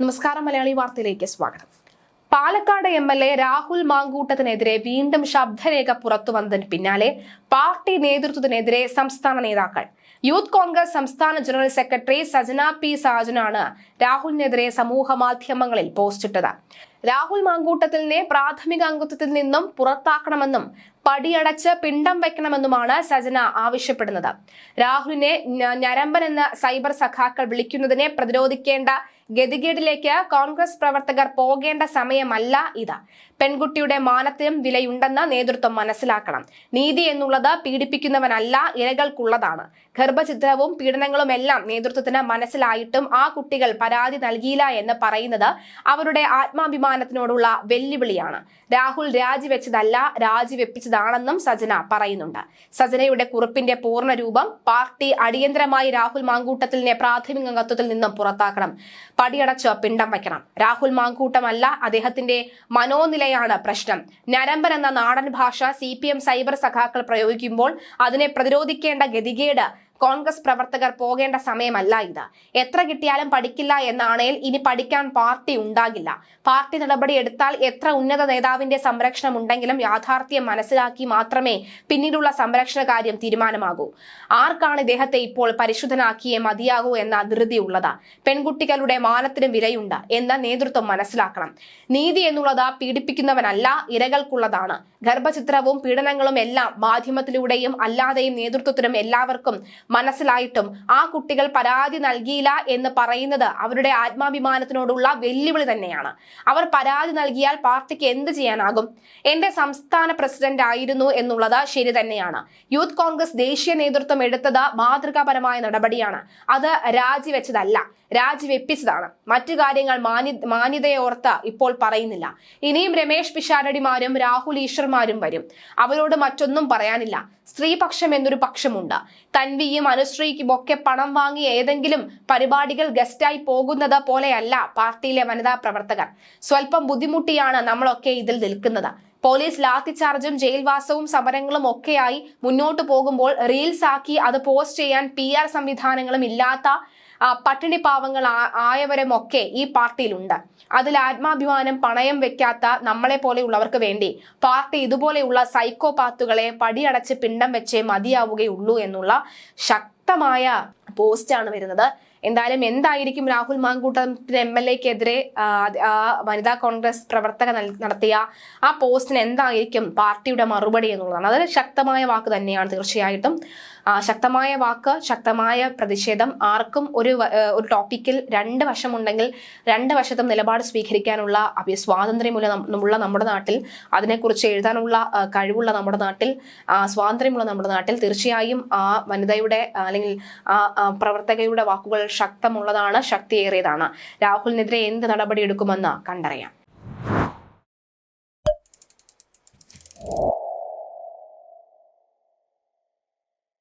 നമസ്കാരം മലയാളി വാർത്തയിലേക്ക് സ്വാഗതം. Palakkad M L A Rahul മാങ്കൂട്ടത്തിനെതിരെ വീണ്ടും ശബ്ദരേഖ പുറത്തു വന്നതിന് പിന്നാലെ പാർട്ടി നേതൃത്വത്തിനെതിരെ സംസ്ഥാന നേതാക്കൾ. യൂത്ത് കോൺഗ്രസ് സംസ്ഥാന ജനറൽ സെക്രട്ടറി സജന പി സാജനാണ് രാഹുലിനെതിരെ സമൂഹ മാധ്യമങ്ങളിൽ പോസ്റ്റിട്ടത് രാഹുൽ മാങ്കൂട്ടത്തിലിനെ പ്രാഥമിക അംഗത്വത്തിൽ നിന്നും പുറത്താക്കണമെന്നും പടിയടച്ച് പിണ്ടം വെക്കണമെന്നുമാണ് സജന ആവശ്യപ്പെടുന്നത്. രാഹുലിനെ ഞരമ്പൻ എന്ന സൈബർ സഖാക്കൾ വിളിക്കുന്നതിനെ പ്രതിരോധിക്കേണ്ട ഗതികേടിലേക്ക് കോൺഗ്രസ് പ്രവർത്തകർ പോകേണ്ട സമയമല്ല ഇത്. പെൺകുട്ടിയുടെ മാനത്തിനും വിലയുണ്ടെന്ന് നേതൃത്വം മനസ്സിലാക്കണം. നീതി എന്നുള്ളത് പീഡിപ്പിക്കുന്നവനല്ല ഇരകൾക്കുള്ളതാണ്. ഗർഭചിത്രവും പീഡനങ്ങളും എല്ലാം നേതൃത്വത്തിന് മനസ്സിലായിട്ടും ആ കുട്ടികൾ പരാതി നൽകിയില്ല എന്ന് പറയുന്നത് അവരുടെ ആത്മാഭിമാനത്തിനോടുള്ള വെല്ലുവിളിയാണ്. രാഹുൽ രാജിവെച്ചതല്ല രാജിവെപ്പിച്ചതാണെന്നും സജന പറയുന്നുണ്ട്. സജനയുടെ കുറിപ്പിന്റെ പൂർണ രൂപം പാർട്ടി അടിയന്തരമായി രാഹുൽ മാങ്കൂട്ടത്തിലിനെ പ്രാഥമിക അംഗത്വത്തിൽ നിന്നും പുറത്താക്കണം. പടിയടച്ച് പിണ്ടം വയ്ക്കണം. രാഹുൽ മാങ്കൂട്ടമല്ല അദ്ദേഹത്തിന്റെ മനോനിലയാണ് പ്രശ്നം. നരമ്പൻ എന്ന നാടൻ ഭാഷ സി സൈബർ സഖാക്കൾ പ്രയോഗിക്കുമ്പോൾ അതിനെ പ്രതിരോധിക്കേണ്ട ഗതികേട് കോൺഗ്രസ് പ്രവർത്തകർ പോകേണ്ട സമയമല്ല ഇത്. എത്ര കിട്ടിയാലും പഠിക്കില്ല എന്നാണേൽ ഇനി പഠിക്കാൻ പാർട്ടി ഉണ്ടാകില്ല. പാർട്ടി നടപടി എടുത്താൽ എത്ര ഉന്നത നേതാവിന്റെ സംരക്ഷണം ഉണ്ടെങ്കിലും യാഥാർത്ഥ്യം മനസ്സിലാക്കി മാത്രമേ പിന്നീടുള്ള സംരക്ഷണ കാര്യം തീരുമാനമാകൂ. ആർക്കാണ് ഇദ്ദേഹത്തെ ഇപ്പോൾ പരിശുദ്ധനാക്കിയേ മതിയാകൂ എന്ന ധൃതി ഉള്ളത്? പെൺകുട്ടികളുടെ മാനത്തിനും വിലയുണ്ട് എന്ന നേതൃത്വം മനസ്സിലാക്കണം. നീതി എന്നുള്ളത് പീഡിപ്പിക്കുന്നവനല്ല ഇരകൾക്കുള്ളതാണ്. ഗർഭചിത്രവും പീഡനങ്ങളും എല്ലാം മാധ്യമത്തിലൂടെയും അല്ലാതെയും നേതൃത്വത്തിനും എല്ലാവർക്കും മനസ്സിലായിട്ടും ആ കുട്ടികൾ പരാതി നൽകിയില്ല എന്ന് പറയുന്നത് അവരുടെ ആത്മാഭിമാനത്തിനോടുള്ള വെല്ലുവിളി തന്നെയാണ്. അവർ പരാതി നൽകിയാൽ പാർട്ടിക്ക് എന്ത് ചെയ്യാനാകും? എന്റെ സംസ്ഥാന പ്രസിഡന്റ് ആയിരുന്നു എന്നുള്ളത് ശരി തന്നെയാണ്. യൂത്ത് കോൺഗ്രസ് ദേശീയ നേതൃത്വം എടുത്തത് മാതൃകാപരമായ നടപടിയാണ്. അത് രാജിവെച്ചതല്ല രാജിവെപ്പിച്ചതാണ്. മറ്റു കാര്യങ്ങൾ മാന്യ മാന്യതയോർത്ത് ഇപ്പോൾ പറയുന്നില്ല. ഇനിയും രമേശ് പിഷാരടിമാരും രാഹുൽ ഈശ്വർമാരും വരും. അവരോട് മറ്റൊന്നും പറയാനില്ല. സ്ത്രീപക്ഷം എന്നൊരു പക്ഷമുണ്ട്. തൻവിയും അനുശ്രീക്കും ഒക്കെ പണം വാങ്ങി ഏതെങ്കിലും പരിപാടികൾ ഗസ്റ്റായി പോകുന്നത് പോലെയല്ല പാർട്ടിയിലെ വനിതാ പ്രവർത്തകർ. സ്വല്പം ബുദ്ധിമുട്ടിയാണ് നമ്മളൊക്കെ ഇതിൽ നിൽക്കുന്നത്. പോലീസ് ലാത്തിചാർജും ജയിൽവാസവും സമരങ്ങളും ഒക്കെയായി മുന്നോട്ട് പോകുമ്പോൾ റീൽസ് ആക്കി അത് പോസ്റ്റ് ചെയ്യാൻ പി ആർ സംവിധാനങ്ങളും ഇല്ലാത്ത പട്ടിണി പാവങ്ങൾ ആയവരുമൊക്കെ ഈ പാർട്ടിയിലുണ്ട്. അതിൽ ആത്മാഭിമാനം പണയം വെക്കാത്ത നമ്മളെ പോലെയുള്ളവർക്ക് വേണ്ടി പാർട്ടി ഇതുപോലെയുള്ള സൈക്കോപാത്തുകളെ പടിയടച്ച് പിണ്ടം വെച്ചേ മതിയാവുകയുള്ളൂ എന്നുള്ള ശക്തമായ പോസ്റ്റാണ് വരുന്നത്. എന്തായാലും എന്തായിരിക്കും രാഹുൽ മാങ്കൂട്ടത്തിന് എം എൽ എക്കെതിരെ ആ വനിതാ കോൺഗ്രസ് പ്രവർത്തക നടത്തിയ ആ പോസ്റ്റിന് എന്തായിരിക്കും പാർട്ടിയുടെ മറുപടി എന്നുള്ളതാണ്. അതൊരു ശക്തമായ വാക്ക് തന്നെയാണ് തീർച്ചയായിട്ടും. ശക്തമായ വാക്ക് ശക്തമായ പ്രതിഷേധം ആർക്കും ഒരു ഒരു ടോപ്പിക്കിൽ രണ്ട് വശമുണ്ടെങ്കിൽ രണ്ട് വശത്തും നിലപാട് സ്വീകരിക്കാനുള്ള അഭി സ്വാതന്ത്ര്യമുള്ള ഉള്ള നമ്മുടെ നാട്ടിൽ അതിനെക്കുറിച്ച് എഴുതാനുള്ള കഴിവുള്ള നമ്മുടെ നാട്ടിൽ സ്വാതന്ത്ര്യമുള്ള നമ്മുടെ നാട്ടിൽ തീർച്ചയായും ആ വനിതയുടെ അല്ലെങ്കിൽ ആ, പ്രവർത്തകയുടെ വാക്കുകൾ ശക്തമുള്ളതാണ് ശക്തിയേറിയതാണ്. രാഹുലിനെതിരെ എന്ത് നടപടിയെടുക്കുമെന്ന് കണ്ടറിയാം.